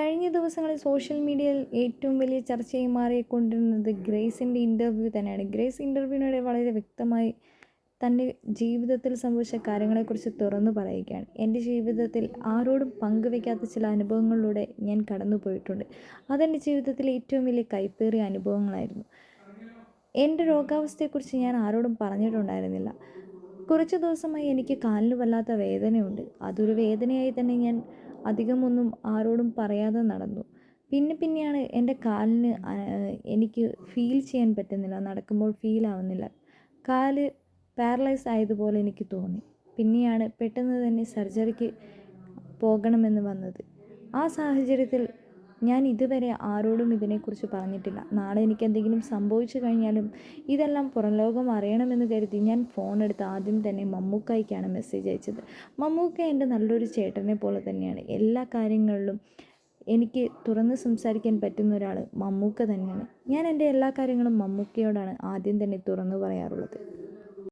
കഴിഞ്ഞ ദിവസങ്ങളിൽ സോഷ്യൽ മീഡിയയിൽ ഏറ്റവും വലിയ ചർച്ചയായി മാറിക്കൊണ്ടിരുന്നത് ഗ്രേസിന്റെ ഇന്റർവ്യൂ തന്നെയാണ്. ഗ്രേസ് ഇന്റർവ്യൂവിനിടെ വളരെ വ്യക്തമായി തന്റെ ജീവിതത്തിൽ സംഭവിച്ച കാര്യങ്ങളെക്കുറിച്ച് തുറന്നു പറയുകയാണ്. എന്റെ ജീവിതത്തിൽ ആരോടും പങ്കുവയ്ക്കാത്ത ചില അനുഭവങ്ങളിലൂടെ ഞാൻ കടന്നു പോയിട്ടുണ്ട് അതെന്റെ ജീവിതത്തിലെ ഏറ്റവും വലിയ കൈപ്പേറിയ അനുഭവങ്ങളായിരുന്നു. എന്റെ രോഗാവസ്ഥയെക്കുറിച്ച് ഞാൻ ആരോടും പറഞ്ഞിട്ടുണ്ടായിരുന്നില്ല. കുറച്ച് ദിവസമായി എനിക്ക് കാലിന് വല്ലാത്ത വേദനയുണ്ട്. അതൊരു വേദനയായി തന്നെ ഞാൻ അധികമൊന്നും ആരോടും പറയാതെ നടന്നു. പിന്നെ പിന്നെയാണ് എന്റെ കാലിന് എനിക്ക് ഫീൽ ചെയ്യാൻ പറ്റുന്നില്ല. നടക്കുമ്പോൾ ഫീൽ ആവുന്നില്ല. കാൽ പാരലൈസ് ആയതുപോലെ എനിക്ക് തോന്നി. പിന്നെയാണ് പെട്ടെന്ന് തന്നെ സർജറിക്ക് പോകണമെന്ന് വന്നത്. ആ സാഹചര്യത്തിൽ ഞാൻ ഇതുവരെ ആരോടും ഇതിനെക്കുറിച്ച് പറഞ്ഞിട്ടില്ല. നാളെ എനിക്ക് എന്തെങ്കിലും സംഭവിച്ചു കഴിഞ്ഞാലും ഇതെല്ലാം പുറം ലോകം അറിയണമെന്ന് കരുതി ഞാൻ ഫോൺ എടുത്ത് ആദ്യം തന്നെ മമ്മൂക്കായ്ക്കാണ് മെസ്സേജ് അയച്ചത്. മമ്മൂക്ക എന്റെ നല്ലൊരു ചേട്ടനെ പോലെ തന്നെയാണ്. എല്ലാ കാര്യങ്ങളിലും എനിക്ക് തുറന്ന് സംസാരിക്കാൻ പറ്റുന്ന ഒരാൾ മമ്മൂക്ക തന്നെയാണ്. ഞാൻ എന്റെ എല്ലാ കാര്യങ്ങളും മമ്മൂക്കയോടാണ് ആദ്യം തന്നെ തുറന്നു പറയാറുള്ളത്.